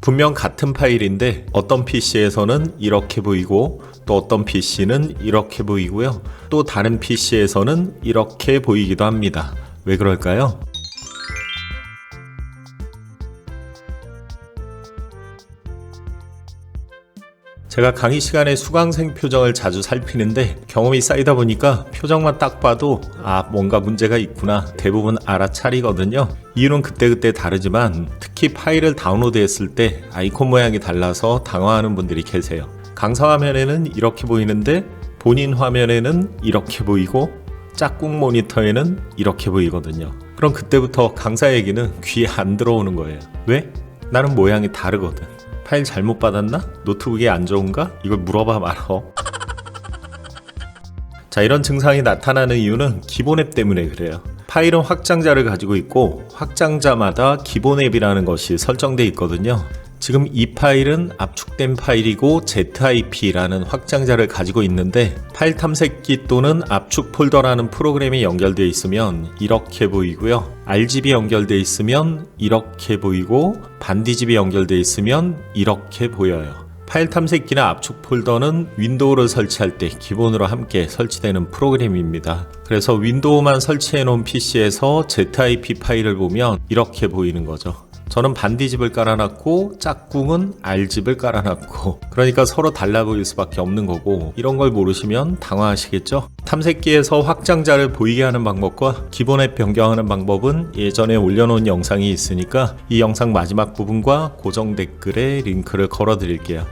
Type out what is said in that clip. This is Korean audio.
분명 같은 파일인데 어떤 PC에서는 이렇게 보이고 또 어떤 PC는 이렇게 보이고요. 또 다른 PC에서는 이렇게 보이기도 합니다. 왜 그럴까요? 제가 강의 시간에 수강생 표정을 자주 살피는데 경험이 쌓이다 보니까 표정만 딱 봐도 아 뭔가 문제가 있구나 대부분 알아차리거든요. 이유는 그때그때 다르지만 특히 파일을 다운로드했을 때 아이콘 모양이 달라서 당황하는 분들이 계세요. 강사 화면에는 이렇게 보이는데 본인 화면에는 이렇게 보이고 짝꿍 모니터에는 이렇게 보이거든요. 그럼 그때부터 강사 얘기는 귀에 안 들어오는 거예요. 왜? 나는 모양이 다르거든. 파일 잘못 받았나? 노트북이 안 좋은가? 이걸 물어봐 말어. 자, 이런 증상이 나타나는 이유는 기본 앱 때문에 그래요. 파일은 확장자를 가지고 있고 확장자마다 기본 앱이라는 것이 설정되어 있거든요. 지금 이 파일은 압축된 파일이고 ZIP라는 확장자를 가지고 있는데 파일 탐색기 또는 압축 폴더라는 프로그램이 연결되어 있으면 이렇게 보이고요. RGB 연결되어 있으면 이렇게 보이고 반디집이 연결되어 있으면 이렇게 보여요. 파일 탐색기나 압축 폴더는 윈도우를 설치할 때 기본으로 함께 설치되는 프로그램입니다. 그래서 윈도우만 설치해 놓은 PC에서 ZIP 파일을 보면 이렇게 보이는 거죠. 저는 반디집을 깔아놨고 짝꿍은 R집을 깔아놨고 그러니까 서로 달라 보일 수밖에 없는 거고 이런 걸 모르시면 당황하시겠죠? 탐색기에서 확장자를 보이게 하는 방법과 기본 앱 변경하는 방법은 예전에 올려놓은 영상이 있으니까 이 영상 마지막 부분과 고정 댓글에 링크를 걸어 드릴게요.